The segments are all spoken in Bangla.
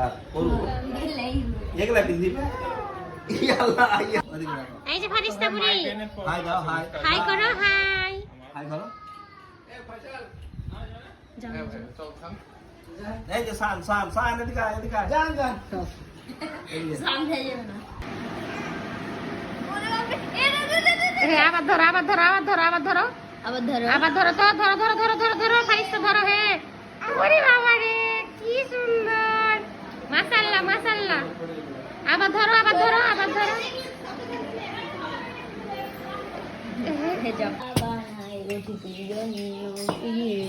আর করব। এগুলা পিন দিবে? এই যে ফারিস্তা বুড়ি। হাই দাও হাই। হাই করো হাই। হাই করো। যাও, যাও। এই যে সান সান সান এদিকে এদিকে আয়। যান যান। এই যে। হে আবার ধরো আবার ধরো আবার ধরো আবার ধরো। আবার ধরো। আবার ধরো তো ধরো ধরো ধরো ধরো ধরো ফারিস্তা ধরো হে। ওরে বাবা। আবার ধরো আবার ধরো আবার ধরো।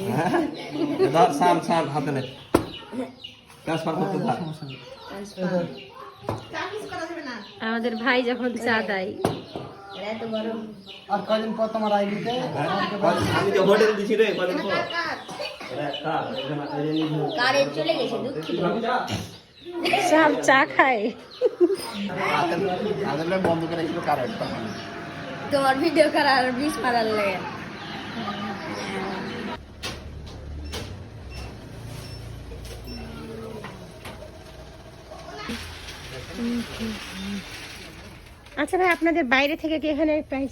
হ্যাঁ? ধর সান সান হাতে নে। ট্রান্সফার করতে থাক। আমাদের ভাই যখন চা দেয়। আর কদিন পর তোমার আইডিতে আমি যে হোটেল দিছি রে কদিন পর? চলে গেছে দুঃখিত। সব চা খায়। তোমার ভিডিও করার বিষ মারার লাগে। আচ্ছা ভাই আপনাদের বাইরে থেকে কি এখানে প্রাইস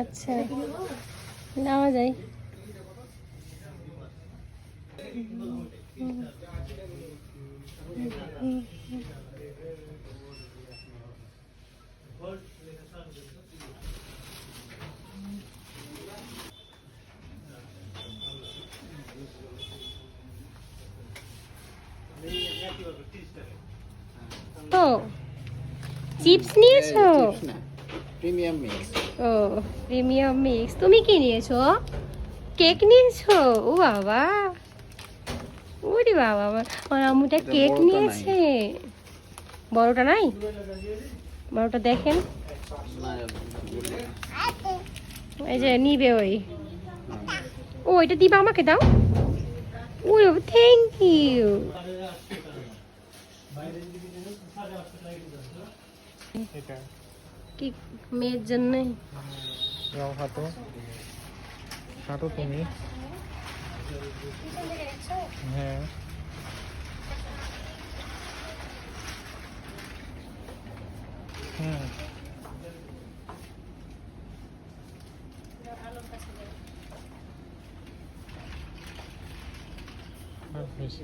আচ্ছা নেওয়া যায় তো চিপস নিয়েছো? প্রিমিয়াম মিক্স ও প্রিমিয়াম মিক্স তুমি কি নিয়েছো? কেক নিয়েছো? ও বাবা। ওরে বাবা আমার আম্মুটা কেক নিয়েছে। বড়টা নাই? বড়টা দেখেন। এই যে নিবে ওই। ও এটা দিবা আমাকে দাও। ওই থ্যাংক ইউ কি মেয়ের জন্য যাও হাঁটো হাঁটো তুমি হ্যাঁ হুম আর বেশি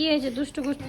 কি হয়েছে? দুষ্টু কুষ্টু